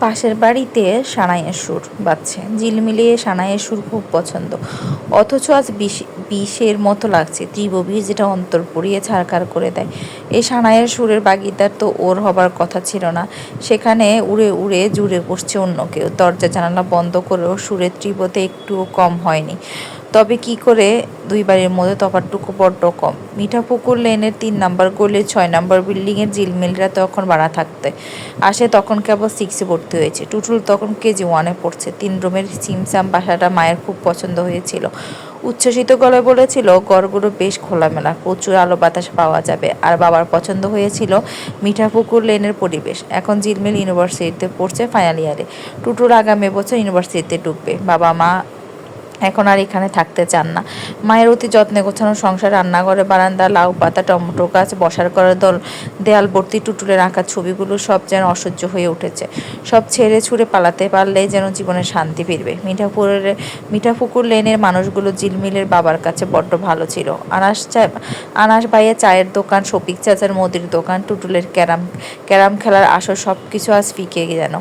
পাশের বাড়িতে সানাইয়ের সুর বাজছে। ঝিলমিলিয়ে সানাইয়ের সুর খুব পছন্দ। অথচ আজ বিষ বিষের মতো লাগছে। তীব্র বিষ যেটা অন্তর পুড়িয়ে ছাড়কার করে দেয়। এই সানাইয়ের সুরের বাগিদার তো ওর হবার কথা ছিল না। সেখানে উড়ে উড়ে জুড়ে বসছে অন্য কেউ। দরজা জানালা বন্ধ করেও সুরের তীব্রতা একটুও কম হয়নি। তবে কি করে দুই বাড়ির মধ্যে তফাৎটুকু বড্ড কম। মিঠাপুকুর লেনের তিন নাম্বার গলির ছয় নাম্বার বিল্ডিংয়ের ঝিলমিলরা তখন বাড়া থাকতে আসে, তখন কেবল সিক্সে ভর্তি হয়েছে। টুটুল তখন কেজি ওয়ানে পড়ছে। তিন রুমের সিমসাম বাসাটা মায়ের খুব পছন্দ হয়েছিল। উচ্ছ্বসিত গলায় বলেছিল গড়গুলো বেশ খোলামেলা, প্রচুর আলো বাতাস পাওয়া যাবে। আর বাবার পছন্দ হয়েছিল মিঠাপুকুর লেনের পরিবেশ। এখন জিলমিল ইউনিভার্সিটিতে পড়ছে ফাইনাল ইয়ারে টুটুল আগামী বছর ইউনিভার্সিটিতে ঢুকবে। বাবা মা এখন আর এখানে থাকতে চান না। মায়ের অতি যত্নে গোছানো সংসার, রান্নাঘরে, বারান্দা, লাউ পাতা, টমেটো গাছ, বসার করার দল, দেয়াল ভর্তি টুটুলের আঁকা ছবিগুলো সব যেন অসহ্য হয়ে উঠেছে। সব ছেড়ে ছুড়ে পালাতে পারলেই যেন জীবনে শান্তি ফিরবে। মিঠাপুরের মিঠাপুকুর লেনের মানুষগুলো জিলমিলের বাবার কাছে বড্ড ভালো ছিল। আনাস চা, আনাস বাইয়ে চায়ের দোকান, শফিক চাচার মুদির দোকান, টুটুলের ক্যারাম ক্যারাম খেলার আসর সব কিছু আজ ফিকে যেন।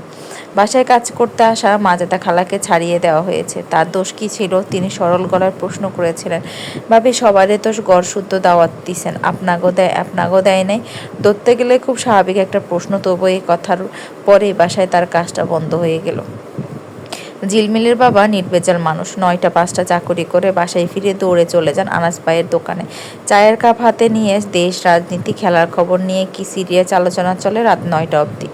বাসায় কাজ করতে আসা মাজেদা খালাকে ছাড়িয়ে দেওয়া হয়েছে। তার দোষ কী ছিল? তিনি সরল গলার প্রশ্ন করেছিলেন। ভাবি, সবারই তো গড় শুদ্ধ দাওয়াত দিছেন। আপনাগো দেয় আপনাগো দেয় নাই। ধরতে গেলে খুব স্বাভাবিক একটা প্রশ্ন তবু এই কথার পরে বাসায় তার কাজটা বন্ধ হয়ে গেল। ঝিলমিলের বাবা নির্বেজাল মানুষ। নয়টা পাঁচটা চাকরি করে বাসায় ফিরে দৌড়ে চলে যান আনাস ভাইয়ের দোকানে। চায়ের কাপ হাতে নিয়ে দেশ রাজনীতি খেলার খবর নিয়ে কি সিরিয়াস আলোচনা চলে রাত নয়টা অবধি।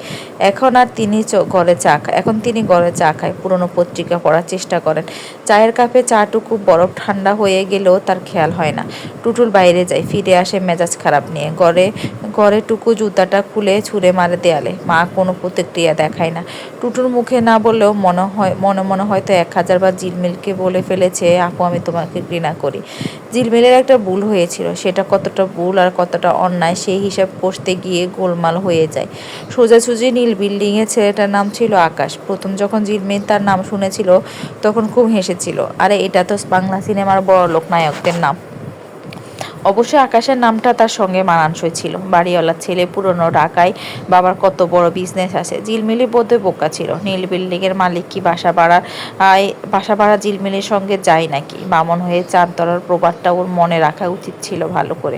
এখন আর তিনি ঘরে চা খায় এখন তিনি ঘরে চা খায়। পুরনো পত্রিকা পড়ার চেষ্টা করেন। চায়ের কাপে চাটুকু বরফ ঠান্ডা হয়ে গেলেও তার খেয়াল হয় না। টুটুল বাইরে যায়, ফিরে আসে মেজাজ খারাপ নিয়ে। ঘরে ঘরে টুকু জুতাটা খুলে ছুঁড়ে মারে দেয়ালে। মা কোনো প্রতিক্রিয়া দেখায় না। টুটুর মুখে না বললেও মনে হয় মনে মনে হয়তো এক হাজারবার জিলমিলকে বলে ফেলেছে, আপু, আমি তোমাকে ঘৃণা করি। জিলমিলের একটা ভুল হয়েছিল। সেটা কতটা ভুল আর কতটা অন্যায় সেই হিসাব কষতে গিয়ে গোলমাল হয়ে যায়। সোজাসুজি নীল বিল্ডিংয়ের ছেলেটার নাম ছিল আকাশ। প্রথম যখন জিলমিল তার নাম শুনেছিল, তখন খুব হেসেছিল, আরে, এটা তো বাংলা সিনেমার বড় লোক নায়কদের নাম। অবশ্যই আকাশের নামটা তার সঙ্গে মানানসই ছিল। বাড়িওয়ালার ছেলে পুরনো ঢাকায় বাবার কত বড় বিজনেস আছে। জিলমিলি বোধে বোকা ছিল। নীল বিল্ডিংয়ের মালিক কি বাসা ভাড়া বাসা ভাড়া জিলমিলির সঙ্গে যায় নাকি? বামন হয়ে চাঁদতলার প্রবাদটা ওর মনে রাখা উচিত ছিল ভালো করে।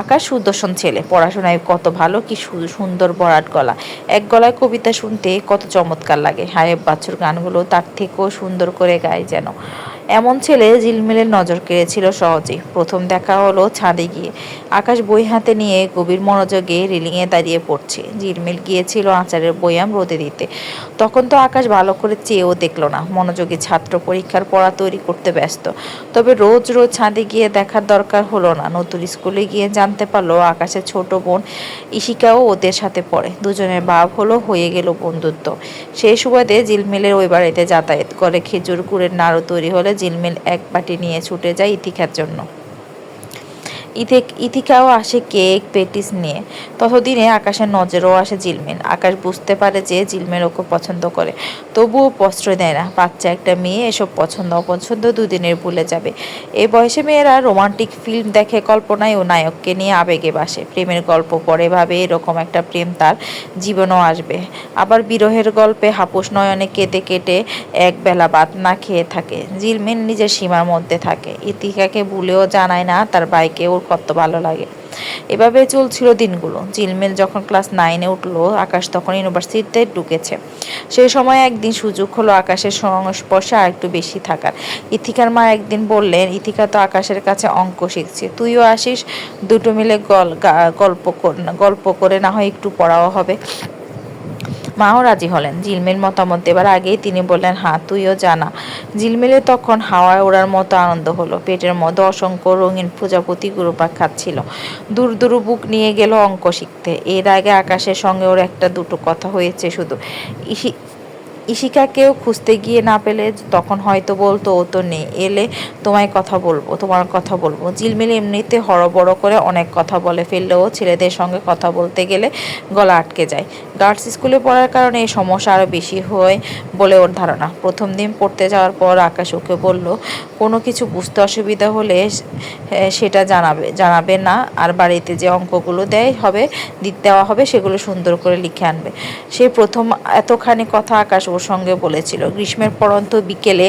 আকাশ সুদর্শন ছেলে। পড়াশোনায় কত ভালো, কি সুন্দর বরাট গলা। এক গলায় কবিতা শুনতে কত চমৎকার লাগে। হায়েব বাছুর গানগুলো তার থেকেও সুন্দর করে গায় যেন। এমন ছেলে ঝিলমিলের নজর কেড়েছিল সহজেই। প্রথম দেখা হলো ছাদে গিয়ে। আকাশ বই হাতে নিয়ে গভীর মনোযোগে রিলিংয়ে দাঁড়িয়ে পড়ছে। ঝিলমিল গিয়েছিল আচারের বয়াম রোদে দিতে। তখন তো আকাশ ভালো করে চেয়েও দেখল না। মনোযোগী ছাত্র পরীক্ষার পড়া তৈরি করতে ব্যস্ত। তবে রোজ রোজ ছাদে গিয়ে দেখার দরকার হলো না। নতুন স্কুলে গিয়ে জানতে পারল আকাশের ছোট বোন ইশিকাও ওদের সাথে পড়ে। দুজনের ভাব হলো হয়ে গেল বন্ধুত্ব। সেই সুবাদে ঝিলমিলের ওই বাড়িতে যাতায়াত করে। খেজুর, গুড়ের নাড়ু তৈরি হলে জিলমিল এক বাটি নিয়ে ছুটে যায় ইতিকার জন্য। ইথিকাও আসে কেক, পেটিস নিয়ে। ততদিনে আকাশের নজরও আসে জিলমিল। আকাশ বুঝতে পারে যে জিলমিল ওকে পছন্দ করে। তবুও প্রশ্রয় দেয় না। বাচ্চা একটা মেয়ে, এসব পছন্দ অপছন্দ দুদিনের ভুলে যাবে। এই বয়সে মেয়েরা রোমান্টিক ফিল্ম দেখে কল্পনায় ও নায়ককে নিয়ে আবেগে বাসে। প্রেমের গল্প পরে ভাবে এরকম একটা প্রেম তার জীবনও আসবে। আবার বিরহের গল্পে হাপুস নয়নে কেটে কেটে এক বেলা বাদ না খেয়ে থাকে। জিলমিল নিজের সীমার মধ্যে থাকে। ইতিকাকে ভুলেও জানায় না, তার বাইকে ওর কত ভালো লাগে। এভাবে চলছিল দিনগুলো। জিলমিল যখন ক্লাস নাইনে উঠল, আকাশ তখন ইউনিভার্সিটিতে ঢুকেছে। সেই সময় একদিন সুযোগ হলো আকাশের সংস্পর্শে আর একটু বেশি থাকার। ইথিকার মা একদিন বললেন, ইথিকা তো আকাশের কাছে অঙ্ক শিখছে। তুইও আসিস? দুটো মিলে গল্প গল্প করে না হয় একটু পড়াও হবে। মাও রাজি হলেন। ঝিলমিল মতামত দেবার আগেই তিনি বললেন হ্যাঁ তুইও জানা। ঝিলমিলে তখন হাওয়ায় ওড়ার মতো আনন্দ হলো। পেটের মধ্যে অসংখ্য রঙিন প্রজাপতি গুরুপাক খাচ্ছিল। দূর দূর বুক নিয়ে গেল অঙ্ক শিখতে। এর আগে আকাশের সঙ্গে ওর একটা দুটো কথা হয়েছে শুধু। ইশিকাকেও খুঁজতে গিয়ে না পেলে তখন হয়তো বলতো, ও তো নেই, এলে তোমায় কথা বলব, তোমার কথা বলব। জিলমিল এমনিতে হড়বড় করে অনেক কথা বলে ফেললেও ছেলেদের সঙ্গে কথা বলতে গেলে গলা আটকে যায়। গার্লস স্কুলে পড়ার কারণে এই সমস্যা আরও বেশি হয় বলে ওর ধারণা। প্রথম দিন পড়তে যাওয়ার পর আকাশ ওকে বলল, কোনো কিছু বুঝতে অসুবিধা হলে সেটা জানাবে জানাবে না। আর বাড়িতে যে অঙ্কগুলো দেয় হবে দেওয়া হবে, সেগুলো সুন্দর করে লিখে আনবে। সে প্রথম এতখানি কথা আকাশ ওর সঙ্গে বলেছিল। গ্রীষ্মের পরন্ত বিকেলে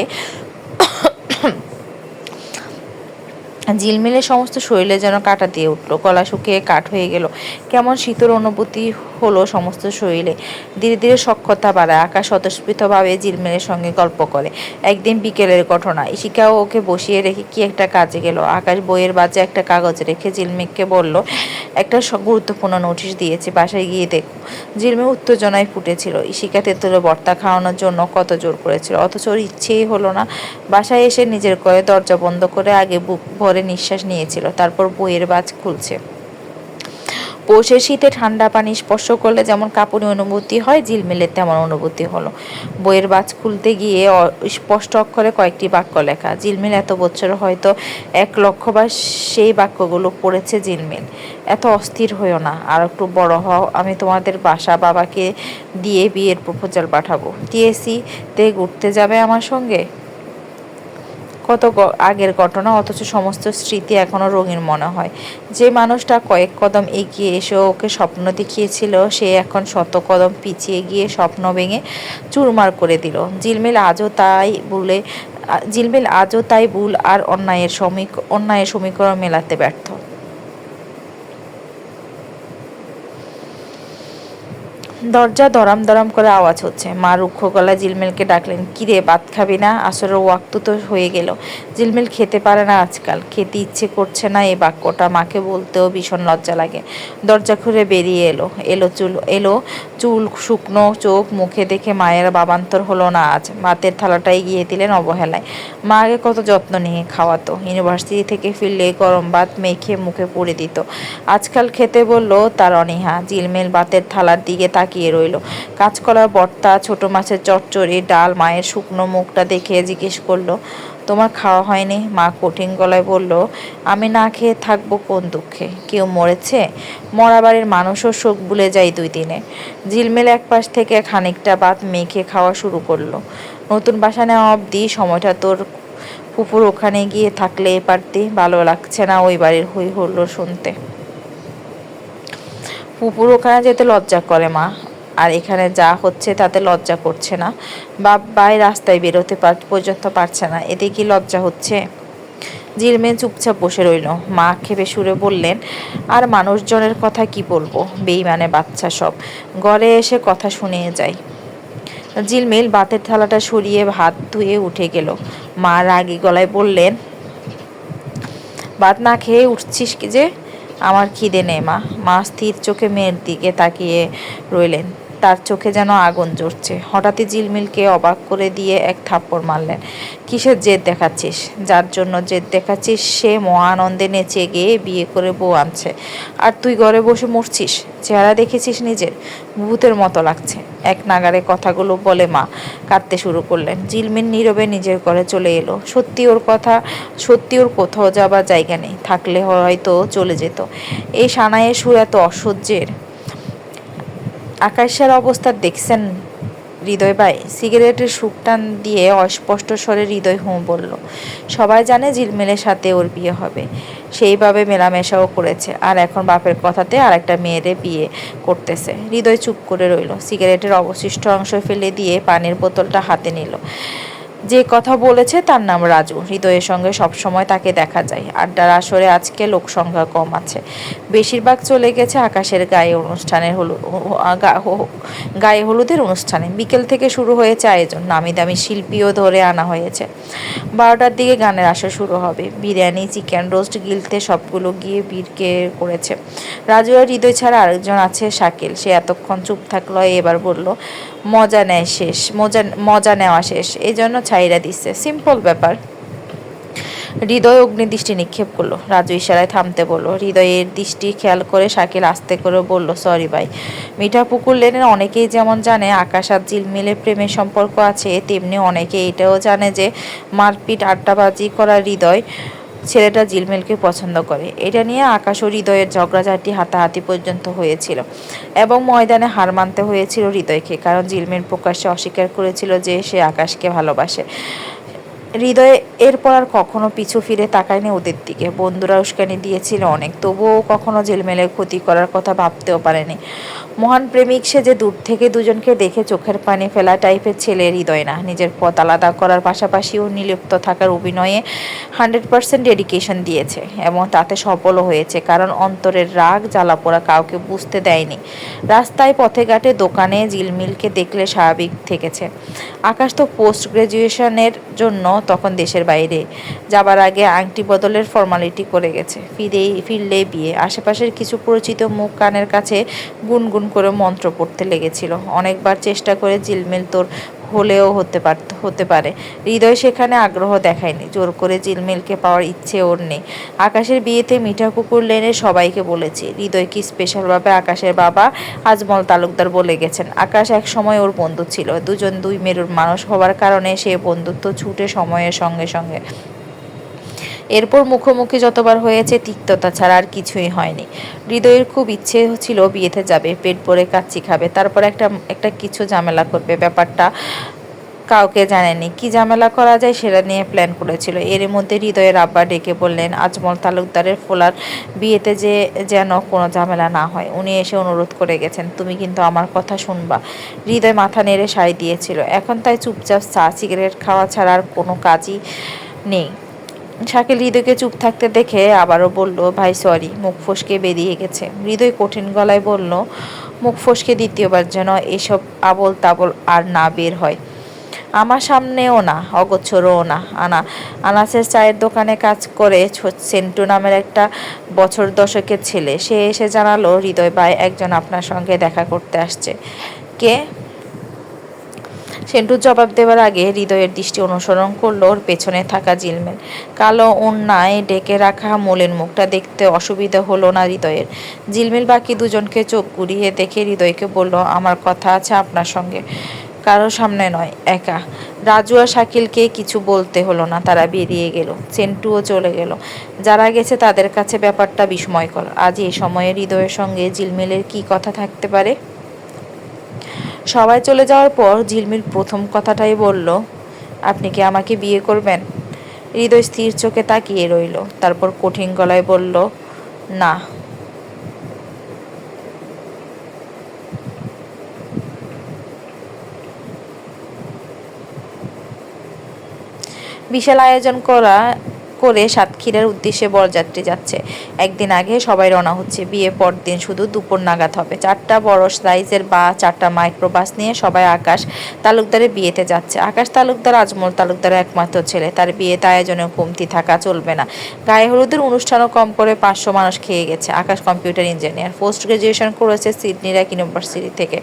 ঝিলমিলে সমস্ত শরীরে যেন কাটা দিয়ে উঠল, গলা শুকিয়ে কাঠ হয়ে গেল। কেমন শীতল অনুভূতি হলো সমস্ত শরীরে। ধীরে ধীরে সক্ষতা বাড়ায়। আকাশ স্বতঃস্ফূর্তভাবে ঝিলমিলের সঙ্গে গল্প করে। একদিন বিকেলের ঘটনা। ইশিকাও ওকে বসিয়ে রেখে কি একটা কাজে গেল। আকাশ বইয়ের বাজে একটা কাগজ রেখে ঝিলমিককে বলল, একটা গুরুত্বপূর্ণ নোটিশ দিয়েছে, বাসায় গিয়ে দেখো। ঝিলমি উত্তেজনায় ফুটেছিল ইশিকা তেঁতুলে বর্তা খাওয়ানোর জন্য কত জোর করেছিল। অথচ ওর ইচ্ছেই হলো না। বাসায় এসে নিজের করে দরজা বন্ধ করে আগে বুক ভরে নিঃশ্বাস নিয়েছিল। তারপর বইয়ের বাজ খুলছে। পৌষের শীতে ঠান্ডা পানি স্পর্শ করলে যেমন কাঁপুনি অনুভূতি হয় ঝিলমিলের তেমন অনুভূতি হলো। বইয়ের বাজ খুলতে গিয়ে স্পষ্ট অক্ষরে কয়েকটি বাক্য লেখা। ঝিলমিল এত বছর হয়তো এক লক্ষ বা সেই বাক্যগুলো পড়েছে ঝিলমিল। এত অস্থির হইও না। আর একটু বড় হও, আমি তোমাদের বাসা বাবাকে দিয়ে বিয়ের প্রপোজাল পাঠাবো। টিএসসি তে ঘুরতে যাবে আমার সঙ্গে? কত আগের ঘটনা, অথচ সমস্ত স্মৃতি এখনও রঙিন মনে হয়। যে মানুষটা কয়েক কদম এগিয়ে এসে ওকে স্বপ্ন দেখিয়েছিল, সে এখন শত কদম পিছিয়ে গিয়ে স্বপ্ন ভেঙে চুরমার করে দিল। জিলমিল আজও তাই বলে জিলমিল আজও তাই ভুল আর অন্যায়ের সমীক, অন্যায়ের সমীকরণ মেলাতে ব্যর্থ। দরজা দরাম দরাম করে আওয়াজ হচ্ছে। মা রুক্ষ গলা জিলমিলকে ডাকলেন, কিরে, ভাত খাবি না? আসরের ওয়াক্ত তো হয়ে গেল। জিলমিল খেতে পারে না আজকাল। খেতে ইচ্ছে করছে না এই বাক্যটা। মাকে বলতেও ভীষণ লজ্জা লাগে। দরজা খুলে বেরিয়ে এলো। এলো চুল এলো চুল শুকনো চোখ, মুখে দেখে মায়ের বাবান্তর হলো না আজ। ভাতের থালাটাই গিয়ে দিলেন অবহেলায়। মা আগে কত যত্ন নিয়ে খাওয়াতো। ইউনিভার্সিটি থেকে ফিরলে গরম ভাত মেখে মুখে পুড়ে দিত। আজকাল খেতে বলল তার অনীহা। জিলমিল ভাতের থালার দিকে তাকিয়ে রইল। কাঁচকলার বর্তা, ছোট মাছের চচ্চড়ি, ডাল, মায়ের শুকনো মুখটা দেখে জিজ্ঞেস করল, তোমার খাওয়া হয়নি? মা কঠিন গলায় বলল, আমি না খেয়ে থাকব কোন দুঃখে? কেউ মরেছে? মরা বাড়ির মানুষও শোক ভুলে যায় দুই দিনে। ঝিলমিল এক পাশ থেকে খানিকটা ভাত মেখে খাওয়া শুরু করল। নতুন বাসা নেওয়া অবধি সময়টা তোর পুকুর ওখানে গিয়ে থাকলে এ পারতে। ভালো লাগছে না ওই বাড়ির হই হল্লো শুনতে। পুপুর ওখানে যেতে লজ্জা করে মা। আর এখানে যা হচ্ছে তাতে লজ্জা করছে না। বাপ ভাই রাস্তায় বেরোতে পার- পর্যন্ত পারছে না। এতে কি লজ্জা হচ্ছে? জিরমে চুপচাপ বসে রইল। মা খেপে সুরে বললেন, আর মানুষজনের কথা কি বলব? বেইমানে বাচ্চা সব। ঘরে এসে কথা শুনিয়ে যায় জিলমিল ভাতের থালাটা সরিয়ে ভাত ধুয়ে উঠে গেল। মা রাগী গলায় বললেন ভাত না খেয়ে উঠছিস কি যে? আমার খিদে নেই মা। মা স্থির চোখে মেয়ের দিকে তাকিয়ে রইলেন। তার চোখে যেন আগুন জ্বলছে। হঠাৎই জিলমিলকে অবাক করে দিয়ে এক থাপ্পড় মারলেন। কিসের জেদ দেখাচ্ছিস? যার জন্য জেদ দেখাচ্ছিস, সে মহানন্দে নেচে গিয়ে বিয়ে করে বউ আনছে। আর তুই ঘরে বসে মরছিস? চেহারা দেখেছিস নিজের? ভূতের মতো লাগছে। এক নাগারে কথাগুলো বলে মা কাঁদতে শুরু করলেন। জিলমিন নীরবে নিজের ঘরে চলে এলো। সত্যি ওর কথা, সত্যি ওর কোথাও যাবার জায়গা নেই। থাকলে হয়তো চলে যেত। এই সানায়ের সুর এত অসহ্যের। আকাশের অবস্থা দেখছেন হৃদয় ভাই। সিগারেটের সুকটান দিয়ে অস্পষ্ট স্বরে হৃদয় হুঁ বলল, সবাই জানে ঝিলমিলের সাথে ওর বিয়ে হবে। সেইভাবে মেলামেশাও করেছে। আর এখন বাপের কথাতে আর একটা মেয়েরে বিয়ে করতেছে। হৃদয় চুপ করে রইল। সিগারেটের অবশিষ্ট অংশ ফেলে দিয়ে পানির বোতলটা হাতে নিল। যে কথা বলেছে তার নাম রাজু। হৃদয়ের সঙ্গে সবসময় তাকে দেখা যায়। আড্ডার আসরে আজকে লোক সংখ্যা কম আছে। বেশিরভাগ চলে গেছে আকাশের গায়ে অনুষ্ঠানের হলু গায়ে হলুদের অনুষ্ঠানে। বিকেল থেকে শুরু হয়েছে আয়োজন। নামি দামি শিল্পীও ধরে আনা হয়েছে। বারোটার দিকে গানের আসর শুরু হবে। বিরিয়ানি, চিকেন রোস্ট, গিলতে সবগুলো গিয়ে বীরকে করেছে। রাজু আর হৃদয় ছাড়া আরেকজন আছে শাকিল। সে এতক্ষণ চুপ থাকল, এবার বলল মজা নেয় শেষ, মজা মজা নেওয়া শেষ। এই জন্য ছাইরা দিচ্ছে সিম্পল ব্যাপার। হৃদয় অগ্নিদৃষ্টি নিক্ষেপ করল। রাজু ইশারায় থামতে বলল। হৃদয়ের দৃষ্টি খেয়াল করে শাকিল আস্তে করে বলল সরি ভাই। মিঠা পুকুর লেনের অনেকেই যেমন জানে, আকাশ আর ঝিলমিলের প্রেমের সম্পর্ক আছে, তেমনি অনেকে এটাও জানে যে মারপিট, আড্ডাবাজি করা হৃদয় ছেলেটা জিলমিলকে পছন্দ করে। এটা নিয়ে আকাশ ও হৃদয়ের ঝগড়াঝাটি হাতাহাতি পর্যন্ত হয়েছিল এবং ময়দানে হার মানতে হয়েছিল হৃদয়কে, কারণ জিলমিল প্রকাশ্যে অস্বীকার করেছিল যে সে আকাশকে ভালোবাসে। হৃদয়ে এরপর আর কখনো পিছু ফিরে তাকায়নি ওদের দিকে। বন্ধুরা উস্কানি দিয়েছিল অনেক, তবুও কখনো ঝিলমেলের ক্ষতি করার কথা ভাবতেও পারেনি। মহান প্রেমিক, সে যে দূর থেকে দুজনকে দেখে চোখের পানি ফেলা টাইপের ছেলে হৃদয় না। নিজের পথ আলাদা করার পাশাপাশিও নিলিপ্ত থাকার অভিনয়ে হান্ড্রেড পার্সেন্ট ডেডিকেশন দিয়েছে এবং তাতে সফলও হয়েছে, কারণ অন্তরের রাগ জ্বালা জ্বালাপোড়া কাউকে বুঝতে দেয়নি। রাস্তায় পথে ঘাটে দোকানে ঝিলমিলকে দেখলে স্বাভাবিক থেকেছে। আকাশ তো পোস্ট গ্রাজুয়েশনের জন্য তখন দেশের বাইরে। যাবার আগে আংটি বদলের ফর্মালিটি করে গেছে। ফিরেই ফিরলে বিয়ে। আশেপাশের কিছু পরিচিত মুখ কানের কাছে গুনগুন করে মন্ত্র পড়তে লেগেছিল। অনেকবার চেষ্টা করে জিলমিল তোর হলেও হতে পারত হতে পারে। হৃদয় সেখানে আগ্রহ দেখায়নি। জোর করে জিলমিলকে পাওয়ার ইচ্ছে ওর নেই। আকাশের বিয়েতে মিঠা কুকুর লেনে সবাইকে বলেছে, হৃদয় কি স্পেশালভাবে আকাশের বাবা? আজমল তালুকদার বলে গেছেন, আকাশ এক সময় ওর বন্ধু ছিল। দুজন দুই মেরুর মানুষ হওয়ার কারণে সে বন্ধুত্ব ছুটে সময়ের সঙ্গে সঙ্গে এরপর মুখোমুখি যতবার হয়েছে তিক্ততা ছাড়া আর কিছুই হয়নি। হৃদয়ের খুব ইচ্ছে ছিল বিয়েতে যাবে, পেট ভরে কাচ্চি খাবে, তারপর একটা একটা কিছু ঝামেলা করবে। ব্যাপারটা কাউকে জানেনি কি ঝামেলা করা যায় সেটা নিয়ে প্ল্যান করেছিল। এর মধ্যে হৃদয়ের আব্বা ডেকে বললেন, আজমল তালুকদারের ফোলার বিয়েতে যে, যেন কোনো ঝামেলা না হয়। উনি এসে অনুরোধ করে গেছেন, তুমি কিন্তু আমার কথা শুনবা। হৃদয় মাথা নেড়ে সাই দিয়েছিল। এখন তাই চুপচাপ চা সিগারেট খাওয়া ছাড়া আর কোনো কাজই নেই। শাকিল হৃদয়কে চুপ থাকতে দেখে আবারও বলল, ভাই সরি মুখ ফসকে বেরিয়ে গেছে। হৃদয় কঠিন গলায় বলল, মুখ ফসকে দ্বিতীয়বার যেন এসব আবল তাবল আর না বের হয়। আমার সামনেও না, অগোছরও না, আনা। আনাসের চায়ের দোকানে কাজ করে সেন্টু নামের একটা বছর দশকের ছেলে। সে এসে জানালো, হৃদয় ভাই, একজন আপনার সঙ্গে দেখা করতে আসছে। কে? সেন্টুর জবাব দেওয়ার আগে হৃদয়ের দৃষ্টি অনুসরণ করল ওর পেছনে থাকা জিলমেল। কালো ওন্নায় ডেকে রাখা মোলের মুখটা দেখতে অসুবিধা হলো না হৃদয়ের। জিলমিল বাকি দুজনকে চোখ ঘুরিয়ে দেখে হৃদয়কে বলল, আমার কথা আছে আপনার সঙ্গে। কারও সামনে নয়, একা। রাজু আর শাকিলকে কিছু বলতে হলো না, তারা বেরিয়ে গেল। সেন্টুও চলে গেল। যারা গেছে তাদের কাছে ব্যাপারটা বিস্ময়কর। আজ এই সময়ে হৃদয়ের সঙ্গে জিলমিলের কি কথা থাকতে পারে? সবাই চলে যাওয়ার পর ঝিলমিল প্রথম কথাটাই বলল, আপনি কি আমাকে বিয়ে করবেন? হৃদয় স্থির চোখে তাকিয়ে রইল, তারপর কঠিন গলায় বলল, না। বিশাল আয়োজন করা করে সাতক্ষীরার উদ্দেশ্যে বরযাত্রী যাচ্ছে। একদিন আগে সবাই রওনা হচ্ছে বিয়ে পরদিন শুধু দুপুর নাগাদ হবে। চারটা বড় সাইজের বা চারটা মাইক্রোবাস নিয়ে সবাই আকাশ তালুকদারের বিয়েতে যাচ্ছে। আকাশ তালুকদার, আজমল তালুকদারের একমাত্র ছেলে। তার বিয়েতে আয়োজনে কমতি থাকা চলবে না। গায়ে হলুদের অনুষ্ঠানও কম করে পাঁচশো মানুষ খেয়ে গেছে। Akash computer engineer. Post graduation করেছে সিডনির এক ইউনিভার্সিটি থেকে।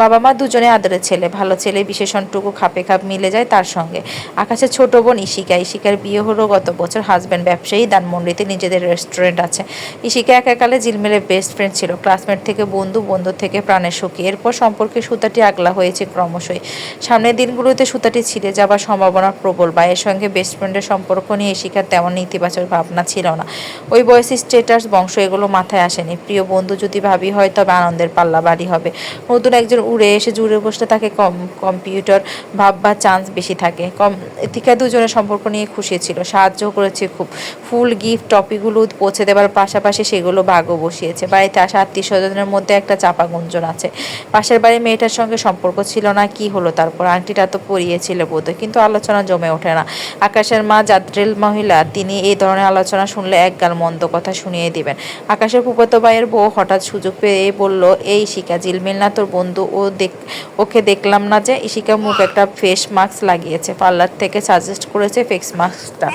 বাবা মা দুজনে আদরের ছেলে। ভালো ছেলে বিশেষণটুকু খাপে খাপ মিলে যায় তার সঙ্গে। আকাশের ছোট বোন ইশিকা। ইশিকার বিয়ে হলো গত বছর হাজব্যান্ড ব্যবসায়ী ধানমন্ডিতে নিজেদের রেস্টুরেন্ট আছে। ইশিকা একাকালে জিলমিলের বেস্ট ফ্রেন্ড ছিল। ক্লাসমেট থেকে বন্ধু বন্ধু থেকে প্রাণের সুখী। এরপর সম্পর্কে সুতাটি আগলা হয়েছে ক্রমশই। সামনের দিনগুলোতে সুতাটি ছিঁড়ে যাবার সম্ভাবনা প্রবল। বা এর সঙ্গে বেস্ট ফ্রেন্ডের সম্পর্ক নিয়ে ইশিকার তেমন ইতিবাচক ভাবনা ছিল না। ওই বয়সী স্টেটাস বংশ এগুলো মাথায় আসেনি। প্রিয় বন্ধু যদি ভাবি হয়, তবে আনন্দের পাল্লা বাড়ি হবে। নতুন একজন উড়ে এসে জুড়ে বসলে তাকে কম কম্পিউটার ভাববার চান্স বেশি থাকে। কম, এথিকা দুজনের সম্পর্ক নিয়ে খুশি ছিল। সাহায্য করেছে খুব। ফুল গিফট টপিগুলো পৌঁছে দেওয়ার পাশাপাশি সেগুলো ভাগও বসিয়েছে। বাড়িতে আসা আত্মীয় স্বজনের মধ্যে একটা চাপা গুঞ্জন আছে। পাশের বাড়ির মেয়েটার সঙ্গে সম্পর্ক ছিল না, কি হলো তারপর? আংটিটা তো পরিয়েছিল বোধহয়, কিন্তু আলোচনা জমে ওঠে না। আকাশের মা জাদ্রেল মহিলা, তিনি এই ধরনের আলোচনা শুনলে একগাল মন্দ কথা শুনিয়ে দিবেন। আকাশের ফুফাতো ভাইয়ের বউ হঠাৎ সুযোগ পেয়ে বলল, এই শিকা জিলমিল না, তোর বন্ধু ও দেখ, ওকে দেখলাম না যে, ইশিকা মুখ একটা ফেস মাস্ক লাগিয়েছে, পার্লার থেকে সাজেস্ট করেছে ফেস মাস্কটা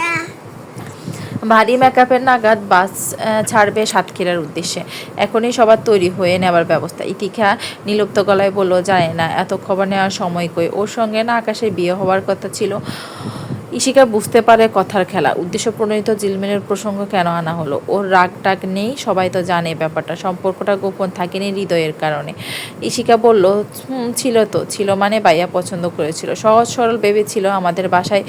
ভারী মেকআপের নাগাদ বাস ছাড়বে সাতক্ষীরার উদ্দেশ্যে। এখনই সবার তৈরি হয়ে নেওয়ার ব্যবস্থা। ইতিখা নিলুপ্ত গলায় বলল যায় না, এত খবর নেওয়ার সময় কই? ওর সঙ্গে না আকাশে বিয়ে হওয়ার কথা ছিল। ইশিকা বুঝতে পারে কথার খেলা। উদ্দেশ্য প্রণীত জিলমিলের প্রসঙ্গ কেন আনা হলো? ওর রাগ টাগ নেই, সবাই তো জানে ব্যাপারটা। সম্পর্কটা গোপন থাকেনি হৃদয়ের কারণে। ইশিকা বলল ছিল তো। ছিল মানে ভাইয়া পছন্দ করেছিল। সহজ সরল ভেবেছিল আমাদের বাসায়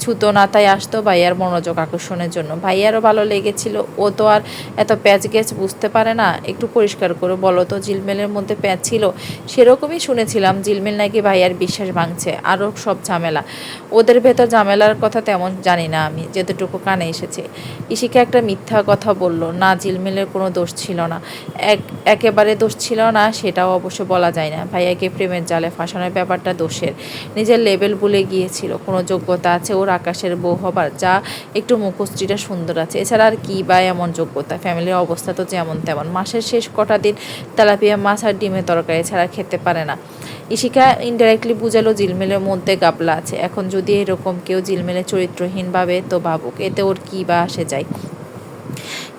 ছুতো নাতায় আসতো ভাইয়ার মনোযোগ আকর্ষণের জন্য। ভাইয়ারও ভালো লেগেছিল। ও তো আর এত প্যাচ গেছ বুঝতে পারে না। একটু পরিষ্কার করে, বলো তো, জিলমেলের মধ্যে প্যাচ ছিল? সেরকমই শুনেছিলাম, জিলমেল নাকি ভাইয়ার বিশ্বাস ভাঙছে। আরও সব ঝামেলা। ওদের ভেতর ঝামেলার কথা তেমন জানি না আমি, যেতটুকু কানে এসেছে। ইশিকা একটা মিথ্যা কথা বলল, না জিলমিলের কোনো দোষ ছিল না। এক, একেবারে দোষ ছিল না, সেটাও অবশ্য বলা যায় না। ভাইয়াকে প্রেমের জালে ফাঁসানোর ব্যাপারটা দোষের। নিজের লেভেল ভুলে গিয়েছিল, কোনো যোগ্যতা আছে ওর আকাশের বউ হবার, যা একটু মুখশ্রীটা সুন্দর আছে। এছাড়া আর কী বা এমন যোগ্যতা? ফ্যামিলির অবস্থা তো যেমন তেমন। মাসের শেষ কটা দিন তেলাপিয়া মাছ আর ডিমের তরকারি ছাড়া খেতে পারে না। ইশিকা ইনডাইরেক্টলি বুঝালো জিলমিলের মধ্যে গাবলা আছে। এখন যদি এরকম কেউ জিলমিলের চরিত্রহীন ভাবে তো ভাবুক, এতে ওর কী বা আসে যায়?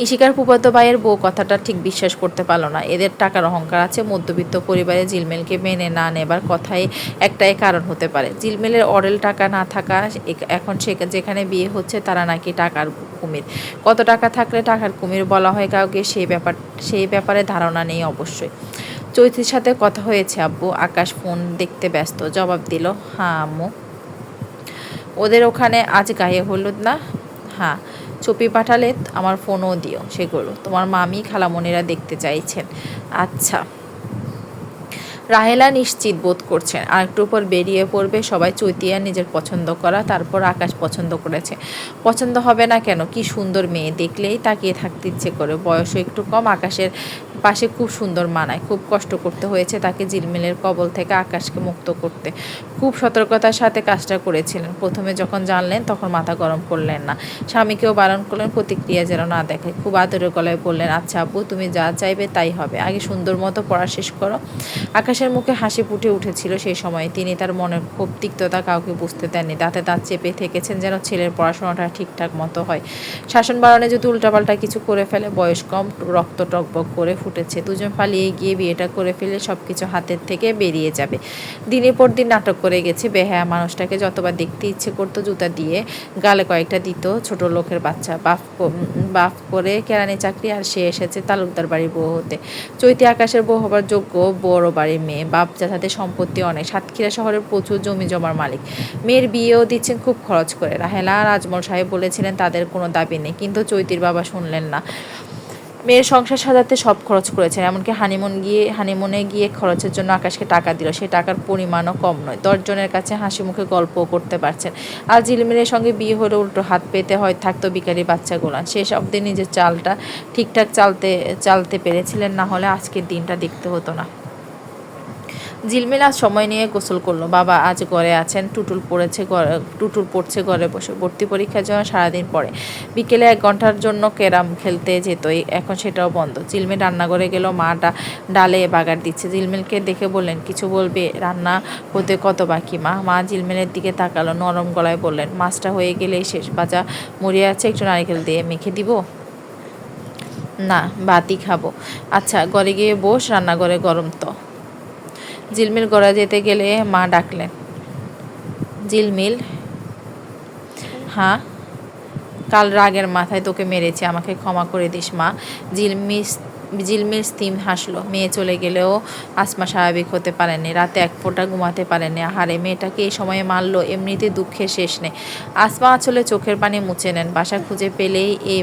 ইশিকার ফুফাতো ভাইয়ের বউ কথাটা ঠিক বিশ্বাস করতে পারল না। এদের টাকার অহংকার আছে, মধ্যবিত্ত পরিবারে জিলমেলকে মেনে না নেবার কথাই একটাই কারণ হতে পারে। জিলমেলের অরেল টাকা না থাকা এখন সে যেখানে বিয়ে হচ্ছে তারা নাকি টাকার কুমির। কত টাকা থাকলে টাকার কুমির বলা হয় কাউকে সেই ব্যাপার সেই ব্যাপারে ধারণা নেই অবশ্যই। চৈতির সাথে কথা হয়েছে, আব্বু। আকাশ ফোন দেখতে ব্যস্ত, জবাব দিল হ্যাঁ আম্মু। ওদের ওখানে আজ গায়ে হলুদ না? হ্যাঁ চপি পাঠালে আমার ফোনও দিও সেগুলো তোমার মামি খালামনিরা দেখতে চাইছেন। আচ্ছা। রাহেলা নিশ্চিত বোধ করছেন। আর একটু পর বেরিয়ে পড়বে সবাই চৈতিয়া নিজের পছন্দ করা, তারপর আকাশ পছন্দ করেছে। পছন্দ হবে না কেন? কি সুন্দর মেয়ে। দেখলেই তাকিয়ে থাকতে ইচ্ছে করে। বয়সও একটু কম, আকাশের পাশে খুব সুন্দর মানায়। খুব কষ্ট করতে হয়েছে তাকে জিলমিলের কবল থেকে আকাশকে মুক্ত করতে। খুব সতর্কতার সাথে কাজটা করেছিলেন। প্রথমে যখন জানলেন, তখন মাথা গরম করলেন না। স্বামীকেও বারণ করলেন, প্রতিক্রিয়া যেন না দেখায় খুব আদরের গলায় বললেন আচ্ছা আপু তুমি যা চাইবে তাই হবে। আগে সুন্দর মতো পড়া শেষ করো। আকাশের মুখে হাসি ফুটে উঠেছিল সেই সময়। তিনি তার মনের খুব তিক্ততা কাউকে বুঝতে দেননি। দাঁতে দাঁত চেপে থেকেছেন যেন ছেলের পড়াশোনাটা ঠিকঠাক মতো হয়। শাসন বাড়ানে যদি উল্টাপাল্টা কিছু করে ফেলে, বয়স কম, রক্ত টকবক করে ফুটেছে। দুজন পালিয়ে গিয়ে বিয়েটা করে ফেলে সব কিছু হাতের থেকে বেরিয়ে যাবে। দিনের পর দিন নাটক করে গেছে। বেহায়া মানুষটাকে যতবার দেখতে ইচ্ছে করতো জুতা দিয়ে গালে কয়েকটা দিত। ছোট লোকের বাচ্চা, বাফ বাফ করে কেরানি চাকরি আর সে এসেছে তালুকদার বাড়ির বউ হতে। চৈতি আকাশের বউ হবার যোগ্য বড় বাড়ির মেয়ে বাপ চাচাতে সম্পত্তি অনেক। সাতক্ষীরা শহরের প্রচুর জমি জমার মালিক। মেয়ের বিয়েও দিচ্ছেন খুব খরচ করে। রাহেলা আর আজমল সাহেব বলেছিলেন, তাদের কোনো দাবি নেই। কিন্তু চৈতির বাবা শুনলেন না। মেয়ের সংসার সাজাতে সব খরচ করেছেন। এমনকি হানিমুন গিয়ে, হানিমুনে গিয়ে খরচের জন্য আকাশকে টাকা দিল। সেই টাকার পরিমাণও কম নয়। দশজনের কাছে হাসি মুখে গল্পও করতে পারছেন। আর জিলমিলের সঙ্গে বিয়ে হলে উল্টো হাত পেতে হয়, থাকতো বিকারি বাচ্চাগুলান শেষ অবধি নিজের চালটা ঠিকঠাক চালতে চালতে পেরেছিলেন, না হলে আজকের দিনটা দেখতে হতো না। ঝিলমিল আজ সময় নিয়ে গোসল করল। বাবা আজ ঘরে আছেন, টুটুল পড়েছে ঘরে, টুটুল পড়ছে ঘরে বসে ভর্তি পরীক্ষার জন্য সারাদিন পরে বিকেলে এক ঘণ্টার জন্য ক্যারাম খেলতে যেতই, এখন সেটাও বন্ধ। ঝিলমিল রান্নাঘরে গেল, মা ডালে বাগার দিচ্ছে। ঝিলমিলকে দেখে বললেন, কিছু বলবে? রান্না হতে কত বাকি, মা? মা ঝিলমিলের দিকে তাকালো, নরম গলায় বললেন, মাছটা হয়ে গেলেই শেষ। বাজা মরিয়ে আছে, একটু নারকেল দিয়ে মেখে দিব? না, বাতি খাব। আচ্ছা ঘরে গিয়ে বস, রান্নাঘরে গরম তো। ঝিলমিল গড়া যেতে গেলে মা ডাকলেন। জিলমিল হ্যাঁ কাল রাগের মাথায় তোকে মেরেছি, আমাকে ক্ষমা করে দিস মা। ঝিলমিস ঝিলমিল স্তিম হাসলো। মেয়ে চলে গেলেও আসমা স্বাভাবিক হতে পারেনি রাতে এক ফোঁটা ঘুমাতে পারেনি আহারে, মেয়েটাকে এই সময়ে মারলো, এমনিতে দুঃখের শেষ নেই। আসমা আঁচলে চোখের পানি মুছে নেন। বাসা খুঁজে পেলেই এ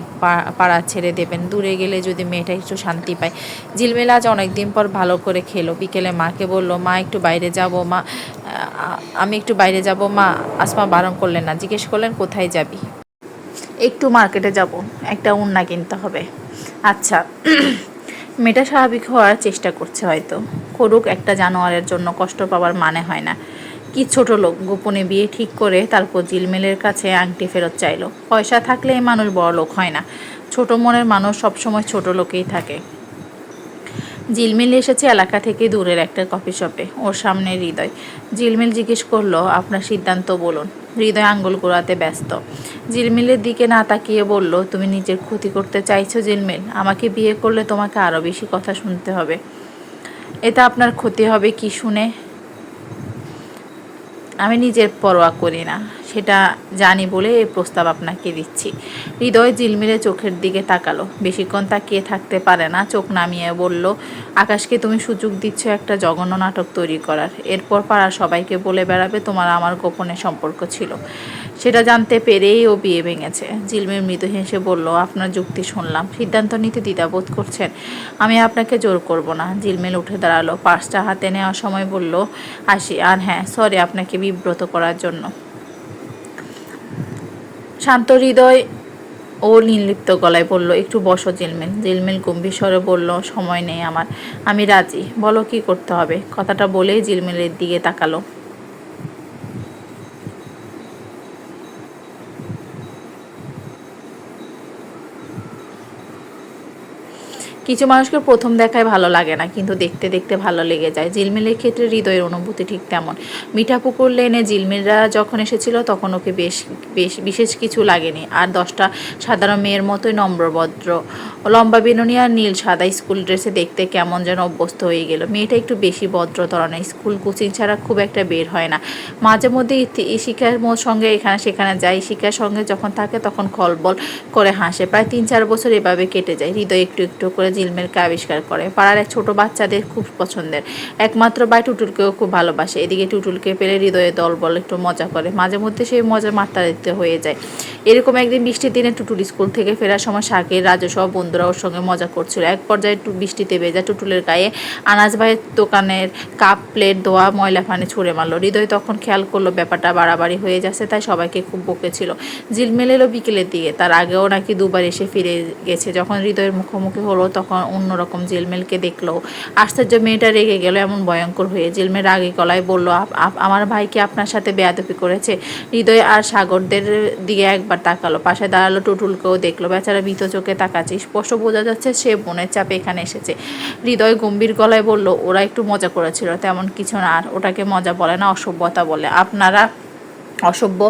পাড়া ছেড়ে দেবেন। দূরে গেলে যদি মেয়েটা একটু শান্তি পায়। ঝিলমিল আজ অনেকদিন পর ভালো করে খেলো। বিকেলে মাকে বলল, মা, একটু বাইরে যাব, মা আমি একটু বাইরে যাব, মা। আসমা বারণ করলেন না। জিজ্ঞেস করলেন, কোথায় যাবি? একটু মার্কেটে যাব। একটা উন্না কিনতে হবে। আচ্ছা। মেয়েটা স্বাভাবিক হওয়ার চেষ্টা করছে হয়তো। করুক, একটা জানোয়ারের জন্য কষ্ট পাওয়ার মানে হয় না। কি ছোট লোক, গোপনে বিয়ে ঠিক করে তারপর জিলমেলের কাছে আংটি ফেরত চাইলো। পয়সা থাকলে এই মানুষ বড় লোক হয় না। ছোট মনের মানুষ সবসময় ছোট লোকেই থাকে। জিলমিল এসেছে এলাকা থেকে দূরের একটা কফি শপে, ওর সামনে হৃদয়। জিলমিল জিজ্ঞেস করল, আপনার সিদ্ধান্ত বলুন। হৃদয় আঙ্গুল গোড়াতে ব্যস্ত। জিলমিলের দিকে না তাকিয়ে বলল, তুমি নিজের ক্ষতি করতে চাইছো জিলমিল আমাকে বিয়ে করলে তোমাকে আরও বেশি কথা শুনতে হবে। এটা আপনার ক্ষতি হবে কি শুনে? আমি নিজের পরোয়া করি না। সেটা জানি বলে এই প্রস্তাব আপনাকে দিচ্ছি। হৃদয় জিলমিলে চোখের দিকে তাকালো। বেশিক্ষণ তাকিয়ে থাকতে পারে না। চোখ নামিয়ে বলল, আকাশকে তুমি সুযোগ দিচ্ছ একটা জঘন্য নাটক তৈরি করার। এরপর পাড়ার সবাইকে বলে বেড়াবে তোমার আমার গোপনে সম্পর্ক ছিল। সেটা জানতে পেরেই ও বিয়ে ভেঙেছে। জিলমির মৃদু হেসে বলল, আপনার যুক্তি শুনলাম। সিদ্ধান্ত নিতে দ্বিধাবোধ করছেন। আমি আপনাকে জোর করব না। জিলমিল উঠে দাঁড়াল, পার্সটা হাতে নেওয়ার সময় বলল, আসি, আর হ্যাঁ সরি আপনাকে বিব্রত করার জন্য। শান্ত হৃদয় ও নির্লিপ্ত গলায় বলল, একটু বসো জিলমিল। জিলমিল গম্ভীর স্বরে বলল, সময় নেই আমার। আমি রাজি। বলো কি করতে হবে? কথাটা বলেই জিলমিলের দিকে তাকালো। কিছু মানুষকে প্রথম দেখায় ভালো লাগে না, কিন্তু দেখতে দেখতে ভালো লেগে যায়। ঝিলমিলের ক্ষেত্রে হৃদয়ের অনুভূতি ঠিক তেমন। মিঠাপুকুর লেনে ঝিলমিলরা যখন এসেছিল, তখন ওকে বেশ বেশ বিশেষ কিছু লাগেনি। আর দশটা সাধারণ মেয়ের মতোই নম্রভদ্র লম্বা বিনুনি আর নীল সাদা স্কুল ড্রেসে দেখতে কেমন যেন অভ্যস্ত হয়ে গেল। মেয়েটা একটু বেশি ভদ্র ধরনের, স্কুল কোচিং ছাড়া খুব একটা বের হয় না। মাঝে মধ্যে মোর সঙ্গে এখানে সেখানে যায়। শিখার সঙ্গে যখন থাকে তখন খলবল করে হাসে। প্রায় তিন চার বছর এভাবে কেটে যায়। হৃদয় একটু একটু করে জিলমেলকে আবিষ্কার করে। পাড়ার এক ছোট বাচ্চাদের খুব পছন্দের। একমাত্র ভাই টুটুলকেও খুব ভালোবাসে। এদিকে টুটুলকে পেলে হৃদয়ে দল বল একটু মজা করে। মাঝে মধ্যে সেই মজার মাত্রা দিতে হয়ে যায়। এরকম একদিন বৃষ্টির দিনে টুটুল স্কুল থেকে ফেরার সময় শাকের রাজস্ব সব বন্ধুরা ওর সঙ্গে মজা করছিল। এক পর্যায়ে বৃষ্টিতে ভেজা টুটুলের গায়ে আনাজ ভাইয়ের দোকানের কাপ প্লেট ধোয়া ময়লা পানি ছুঁড়ে মারলো। হৃদয় তখন খেয়াল করল ব্যাপারটা বাড়াবাড়ি হয়ে যাচ্ছে, তাই সবাইকে খুব বকেছিল। ঝিলমিল এলো বিকেলের দিকে, তার আগেও নাকি দুবার এসে ফিরে গেছে। যখন হৃদয়ের মুখোমুখি হলো, তখন অন্যরকম জিলমেলকে দেখল। আশ্চর্য মেয়েটা রেগে গেল, এমন ভয়ঙ্কর হয়ে। জিলমেল রাগে গলায় বলল, "আপ- আপ- আমার ভাই কি আপনার সাথে বেয়াদপি করেছে? হৃদয় আর সাগরদের দিকে একবার তাকালো। পাশে দাঁড়াল, টুটুলকেও দেখল। বেচারা ভীত চোখে তাকাচ্ছে। স্পষ্ট বোঝা যাচ্ছে সে বোনের চাপে এখানে এসেছে। হৃদয় গম্ভীর গলায় বলল, ওরা একটু মজা করেছিল, তেমন কিছু না, আর ওটাকে মজা বলে না, অসভ্যতা বলে। আপনারা অসভ্য,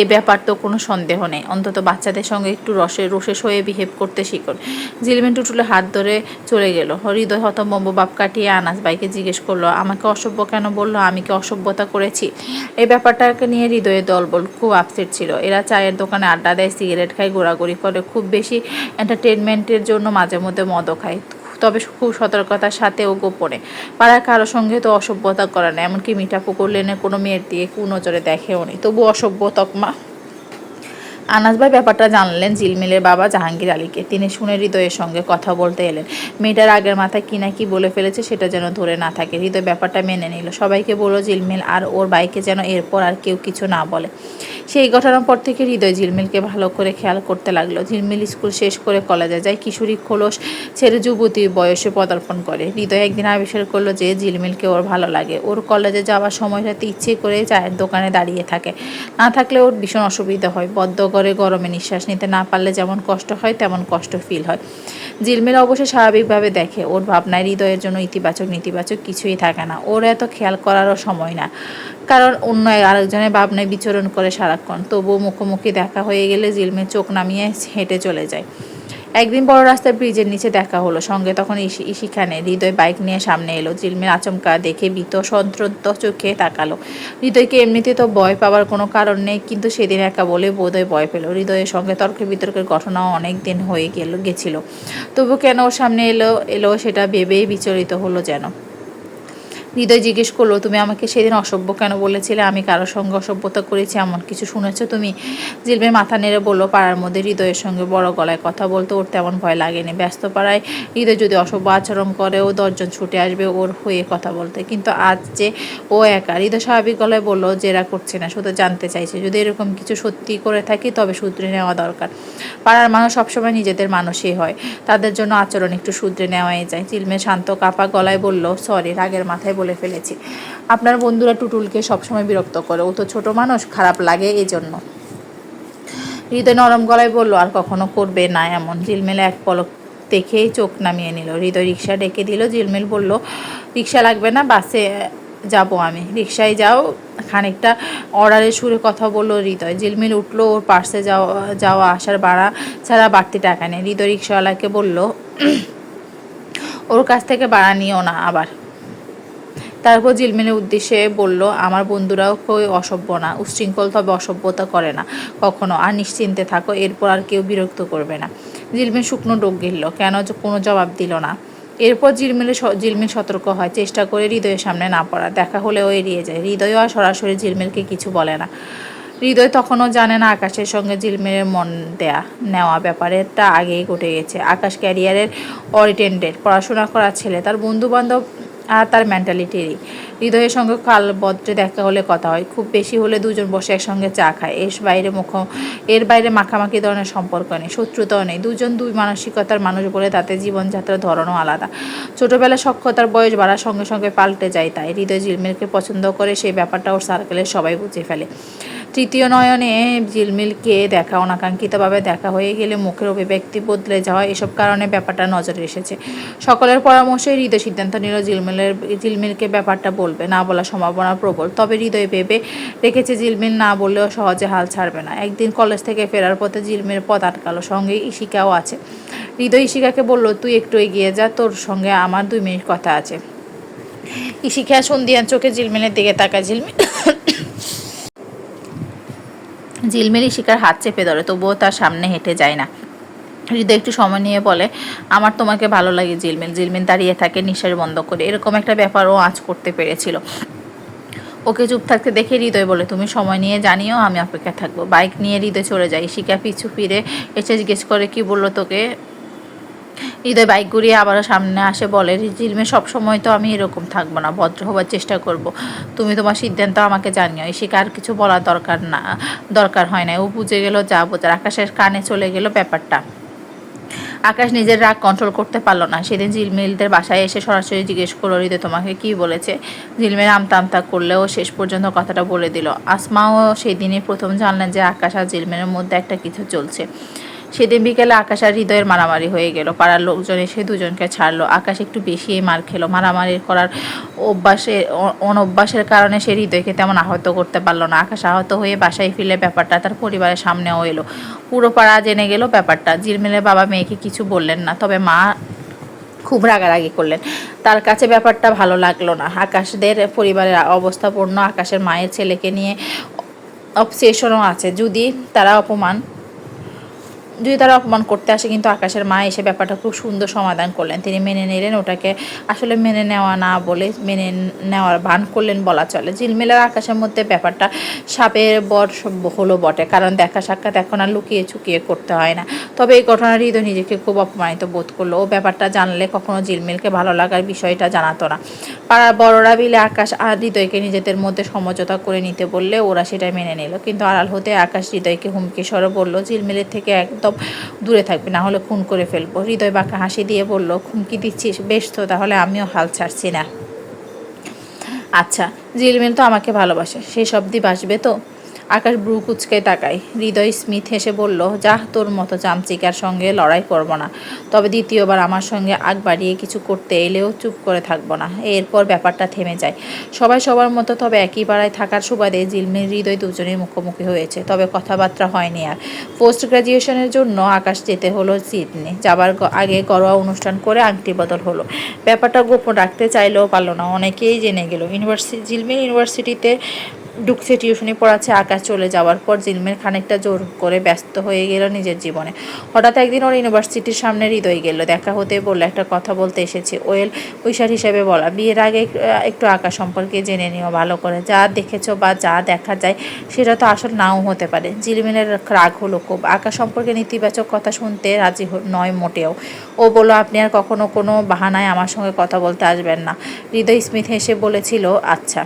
এ ব্যাপার তো কোনো সন্দেহ নেই। অন্তত বাচ্চাদের সঙ্গে একটু রসে রসেস হয়ে বিহেভ করতে শিখুন। জিলমিন টুটুলে হাত ধরে চলে গেল। হৃদয় হতম্বম্ব বাপ কাটিয়ে আনাস বাইকে জিজ্ঞেস করল, আমাকে অসভ্য কেন বলল? আমি কি অসভ্যতা করেছি? এই ব্যাপারটাকে নিয়ে হৃদয়ে দলবল খুব আপসেট ছিল। এরা চায়ের দোকানে আড্ডা দেয়, সিগারেট খায়, ঘোরাঘুরি করে, খুব বেশি এন্টারটেনমেন্টের জন্য মাঝে মধ্যে মদও খায়। তবে খুব সতর্কতার সাথে ও গোপনে। পাড়ার কারও সঙ্গে তো অসভ্যতা করে না এমনকি মিঠা পুকুর লেনে কোনো মেয়ের দিয়ে কুনজরে দেখেও নি তবু অসভ্য তকমা। আনাস ভাই ব্যাপারটা জানলেন জিলমিলের বাবা জাহাঙ্গীর আলীকে। তিনি শুনে হৃদয়ের সঙ্গে কথা বলতে এলেন। মেয়েটার আগের মাথায় কি না কি বলে ফেলেছে সেটা যেন ধরে না থাকে। হৃদয় ব্যাপারটা মেনে নিল। সবাইকে বলল জিলমিল আর ওর বাইকে যেন এরপর আর কেউ কিছু না বলে। সেই ঘটনার পর থেকে হৃদয় ঝিলমিলকে ভালো করে খেয়াল করতে লাগল। ঝিলমিল স্কুল শেষ করে কলেজে যায়। কিশোরী খোলস ছেড়ে যুবতী বয়সে পদার্পণ করে। হৃদয় একদিন আবিষ্কার করল যে ঝিলমিলকে ওর ভালো লাগে। ওর কলেজে যাওয়ার সময়টাতে ইচ্ছে করে চায়ের দোকানে দাঁড়িয়ে থাকে। না থাকলে ওর ভীষণ অসুবিধা হয়। বদ্ধ করে গরমে নিঃশ্বাস নিতে না পারলে যেমন কষ্ট হয়, তেমন কষ্ট ফিল হয়। জিলমিল অবশ্য স্বাভাবিকভাবে দেখে, ওর ভাবনায় হৃদয়ের জন্য ইতিবাচক, নেতিবাচক কিছুই থাকে না। ওর এত খেয়াল করারও সময় না। কারণ অন্য আরেকজনের ভাবনায় বিচরণ করে সারাক্ষণ। তবুও মুখোমুখি দেখা হয়ে গেলে জিলমে চোখ নামিয়ে হেঁটে চলে যায়। একদিন বড় রাস্তার ব্রিজের নিচে দেখা হলো। সঙ্গে তখন ইশিখানে হৃদয় বাইক নিয়ে সামনে এলো। জিলমের আচমকা দেখে ভীত সন্ত্রন্ত চোখে তাকালো। হৃদয়কে এমনিতে তো ভয় পাওয়ার কোনো কারণ নেই, কিন্তু সেদিন একা বলে বোধহয় ভয় পেল। হৃদয়ের সঙ্গে তর্ক বিতর্কের ঘটনাও অনেক দিন হয়ে গেল, গেছিল। তবু কেন ওর সামনে এলো এলো সেটা ভেবেই বিচলিত হলো যেন। হৃদয় জিজ্ঞেস করল, তুমি আমাকে সেদিন অসভ্য কেন বলেছিলে? আমি কারোর সঙ্গে অসভ্যতা করেছি, এমন কিছু শুনেছো তুমি? জিলবে মাথা নেড়ে বলল, পাড়ার মধ্যে হৃদয়ের সঙ্গে বড় গলায় কথা বলতে ওর তেমন ভয় লাগেনি। ব্যস্ত পাড়ায় হৃদয় যদি অসভ্য আচরণ করে, ও দশজন ছুটে আসবে ওর হয়ে কথা বলতে। কিন্তু আজ যে ও একা, হৃদয় স্বাভাবিক গলায় বলল, জেরা করছে না, শুধু জানতে চাইছে। যদি এরকম কিছু সত্যি করে থাকি, তবে শুধরে নেওয়া দরকার। পাড়ার মানুষ সবসময় নিজেদের মানুষই হয়। তাদের জন্য আচরণ একটু শুধরে নেওয়াই যায়। চিলমে শান্ত, কাপা গলায় বলল, সরি, রাগের মাথায় বলে ফেলেছি। আপনার বন্ধুরা টুটুলকে সবসময় বিরক্ত করে। ও তো ছোটো মানুষ, খারাপ লাগে এই জন্য হৃদয় নরম গলায় বলল, আর কখনো করবে না এমন। ঝিলমেলে এক পলক দেখেই চোখ নামিয়ে নিল। হৃদয় রিক্সা ডেকে দিল। ঝিলমিল বলল, রিক্সা লাগবে না, বাসে যাব আমি। রিক্সায় যাও। খানিকটা অর্ডারের সুরে কথা বলল হৃদয়। ঝিলমিল উঠল, ওর পার্সে যাওয়া যাওয়া আসার ভাড়া ছাড়া বাড়তি টাকা নেই। হৃদয় রিক্সাওয়ালাকে বলল, ওর কাছ থেকে ভাড়া নিও না আবার। তারপর ঝিলমিলের উদ্দেশ্যে বলল, আমার বন্ধুরাও কেউ অসভ্য না, উচ্ছৃঙ্খল তবে অসভ্যতা করে না, কখনো। আর নিশ্চিন্তে থাকো, এরপর আর কেউ বিরক্ত করবে না। ঝিলমিল শুকনো ডোক গিলল কেন কোনো জবাব দিল না। এরপর ঝিলমিলে ঝিলমিল সতর্ক হয়, চেষ্টা করে হৃদয়ের সামনে না পড়া, দেখা হলেও এড়িয়ে যায়। হৃদয়ও আর সরাসরি ঝিলমিলকে কিছু বলে না। হৃদয় তখনও জানে না আকাশের সঙ্গে ঝিলমিলের মন দেয়া, নেওয়া ব্যাপারেরটা আগেই ঘটে গেছে। আকাশ ক্যারিয়ারের অরিটেন্ডেড, পড়াশোনা করা ছেলে, তার বন্ধু বান্ধব আর তার মেন্টালিটিরই হৃদয়ের সঙ্গে কাল বদ্রে দেখা হলে কথা হয়। খুব বেশি হলে দুজন বসে একসঙ্গে চা খায়। এর বাইরে মুখ, এর বাইরে মাখামাখি ধরনের সম্পর্ক নেই, শত্রুতাও নেই। দুজন দুই মানসিকতার মানুষ বলে তাতে জীবনযাত্রার ধরনও আলাদা। ছোটবেলায় সক্ষতার বয়স বাড়ার সঙ্গে সঙ্গে পাল্টে যায় তাই। হৃদয় ঝিলমিলকে পছন্দ করে সেই ব্যাপারটা ওর সার্কেলের সবাই বুঝে ফেলে। তৃতীয় নয়নে ঝিলমিলকে দেখা, অনাকাঙ্ক্ষিতভাবে দেখা হয়ে গেলে মুখের অভিব্যক্তি বদলে যাওয়া, এসব কারণে ব্যাপারটা নজরে এসেছে। সকলের পরামর্শে হৃদয় সিদ্ধান্ত নিল ঝিলমিলের ঝিলমিলকে ব্যাপারটা বলবে, না বলার সম্ভাবনা প্রবল। তবে হৃদয় ভেবে রেখেছে ঝিলমিল না বললেও সহজে হাল ছাড়বে না। একদিন কলেজ থেকে ফেরার পথে ঝিলমিল পথ আটকালো, সঙ্গে ইশিকাও আছে। হৃদয় ইশিকাকে বলল, তুই একটু এগিয়ে যা, তোর সঙ্গে আমার দুই মিনিট কথা আছে। ইশিকা সন্ধিয়ান চোখে ঝিলমিলের দিকে তাকায়। ঝিলমিল ঝিলমিলি শিকার হাত চেপে ধরে, তবুও তার সামনে হেঁটে যায় না। হৃদয় একটু সময় নিয়ে বলে, আমার তোমাকে ভালো লাগে ঝিলমিল ঝিলমিল দাঁড়িয়ে থাকে, নিঃশ্বাস বন্ধ করে। এরকম একটা ব্যাপার ও আজ করতে পেরেছিল। ওকে চুপ থাকতে দেখে হৃদয় বলে, তুমি সময় নিয়ে জানিও, আমি অপেক্ষা থাকব। বাইক নিয়ে হৃদয় চলে যায়। শিকা পিছু ফিরে এসে জিজ্ঞেস করে, কি বলল তোকে? হৃদয় বাইক ঘুরিয়ে আবারও সামনে আসে, বলে ঝিলমে সবসময় তো আমি এরকম থাকব না, ভদ্র হবার চেষ্টা করব। তুমি তোমার সিদ্ধান্ত আমাকে জানিও। এই শিকার কিছু বলার দরকার না, দরকার হয় না ও বুঝে গেল, যা বোঝার আকাশের কানে চলে গেল ব্যাপারটা। আকাশ নিজের রাগ কন্ট্রোল করতে পারল না। সেদিন ঝিলমিলদের বাসায় এসে সরাসরি জিজ্ঞেস করল হৃদয় তোমাকে কি বলেছে? ঝিলমিল আমতা আমতা করলেও শেষ পর্যন্ত কথাটা বলে দিল। আসমাও সেদিনই প্রথম জানলেন যে আকাশ আর ঝিলমিলের মধ্যে একটা কিছু চলছে। সেদিন বিকেলে আকাশ আর হৃদয়ের মারামারি হয়ে গেল। পাড়ার লোকজন এসে দুজনকে ছাড়লো। আকাশ একটু বেশি মার খেলো। মারামারি করার অভ্যাসে অনভ্যাসের কারণে সে হৃদয়কে তেমন আহত করতে পারল না। আকাশ আহত হয়ে বাসায় ফিরলে ব্যাপারটা তার পরিবারের সামনেও এলো। পুরো পাড়া জেনে গেল ব্যাপারটা। ঝিলমিলের বাবা মেয়েকে কিছু বললেন না, তবে মা খুব রাগারাগি করলেন। তার কাছে ব্যাপারটা ভালো লাগল না। আকাশদের পরিবারের অবস্থাপূর্ণ আকাশের মায়ের ছেলেকে নিয়ে অবসেশনও আছে। যদি তারা অপমান যদি তারা অপমান করতে আসে, কিন্তু আকাশের মা এসে ব্যাপারটা খুব সুন্দর সমাধান করলেন। তিনি মেনে নিলেন ওটাকে আসলে মেনে নেওয়া না বলে, মেনে নেওয়ার ভান করলেন বলা চলে। ঝিলমিলের আকাশের মধ্যে ব্যাপারটা সাপের বর হলো বটে, কারণ দেখা সাক্ষাৎ এখন আর লুকিয়ে চুকিয়ে করতে হয় না। তবে এই ঘটনার হৃদয় নিজেকে খুব অপমানিত বোধ করল। ও ব্যাপারটা জানলে কখনো ঝিলমিলকে ভালো লাগার বিষয়টা জানাতো না। পাড়ার বড়রা মিলে আকাশ আর হৃদয়কে নিজেদের মধ্যে সমঝোতা করে নিতে বললে ওরা সেটা মেনে নিল। কিন্তু আড়াল হতে আকাশ হৃদয়কে হুমকি স্বরে বলল, ঝিলমিলের থেকে একদম দূরে থাকবে, না হলে খুন করে ফেলব। হৃদয় বাঁকা হাসি দিয়ে বলল খুমকি দিচ্ছিস? বেশ তো, তাহলে আমিও হাল ছাড়ছি না। আচ্ছা জিলমিল তো আমাকে ভালোবাসে সেই শব্দই বাসবে তো? আকাশ ব্রু কুচকে তাকায়। হৃদয় স্মিথ হেসে বলল যাহ তোর মতো চামচিকার সঙ্গে লড়াই করব না। তবে দ্বিতীয়বার আমার সঙ্গে আগ বাড়িয়ে কিছু করতে এলেও চুপ করে থাকব না। এরপর ব্যাপারটা থেমে যায়। সবাই সবার মতো, তবে একই পাড়ায় থাকার সুবাদে জিলমিল হৃদয় দুজনেই মুখোমুখি হয়েছে। তবে কথাবার্তা হয়নি আর। পোস্ট গ্রাজুয়েশনের জন্য আকাশ যেতে হলো সিডনি। যাবার আগে ঘরোয়া অনুষ্ঠান করে আংটি বদল হলো। ব্যাপারটা গোপন রাখতে চাইলেও পারল না। অনেকেই জেনে গেল ইউনিভার্সিটি জিলমিল ইউনিভার্সিটিতে ঢুকছে টিউশনি পড়াচ্ছে, আকাশ চলে যাওয়ার পর জিলমের খানিকটা জোর করে ব্যস্ত হয়ে গেল নিজের জীবনে। হঠাৎ একদিন ওর ইউনিভার্সিটির সামনে হৃদয় গেল, দেখা হতে বলল, একটা কথা বলতে এসেছে। ওয়েল উইশার হিসেবে বলা। বিয়ের আগে একটু আকাশ সম্পর্কে জেনে নিও ভালো করে। যা দেখেছ বা যা দেখা যায়, সেটা তো আসল নাও হতে পারে। জিলমিনের রাগ হলো খুব। আকাশ সম্পর্কে নেতিবাচক কথা শুনতে রাজি নয় মোটেও। ও বলল, আপনি আর কখনো কোনো বাহানায় আমার সঙ্গে কথা বলতে আসবেন না। হৃদয় স্মিথ হেসে বলেছিল আচ্ছা।